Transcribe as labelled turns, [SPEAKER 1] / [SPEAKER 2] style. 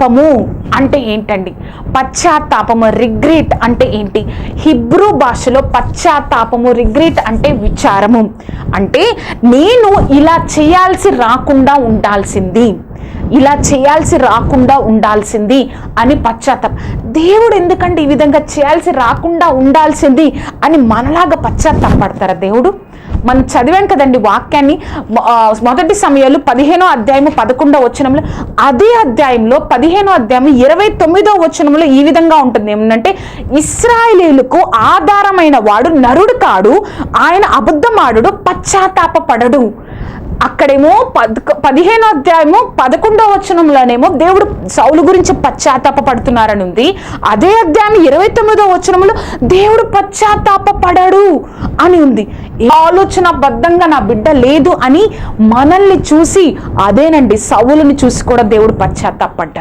[SPEAKER 1] పాపము అంటే ఏంటండి? పశ్చాత్తాపము రిగ్రెట్ అంటే ఏంటి? హిబ్రూ భాషలో పశ్చాత్తాపము రిగ్రెట్ అంటే విచారము. అంటే నేను ఇలా చేయాల్సి రాకుండా ఉండాల్సింది. ఇలా చేయాల్సి రాకుండా ఉండాల్సింది అని పశ్చాత్తాపం. దేవుడు ఎందుకంటే ఈ విధంగా చేయాల్సి రాకుండా ఉండాల్సింది అని మనలాగా పశ్చాత్తాపడతారా దేవుడు? మనం చదివాం కదండి వాక్యాన్ని. మొదటి సమయాలు పదిహేనో అధ్యాయము పదకొండో వచనంలో అదే అధ్యాయంలో పదిహేనో అధ్యాయం ఇరవై తొమ్మిదో వచనంలో ఈ విధంగా ఉంటుంది. ఏమంటే ఇస్రాయేలీలకు ఆధారమైన వాడు నరుడు కాడు ఆయన అబద్ధమాడు పశ్చాత్తాపపడడు. అక్కడేమో పద్ పదిహేనో అధ్యాయము పదకొండవ వచనంలోనేమో దేవుడు సౌలు గురించి పశ్చాత్తాప పడుతున్నారని ఉంది. అదే అధ్యాయం ఇరవై తొమ్మిదో వచనంలో దేవుడు పశ్చాత్తాప పడడు అని ఉంది. ఆలోచన బద్ధంగా నా బిడ్డ లేదు అని మనల్ని చూసి అదేనండి సౌలుని చూసి కూడా దేవుడు పశ్చాత్తాపడ్డాడు.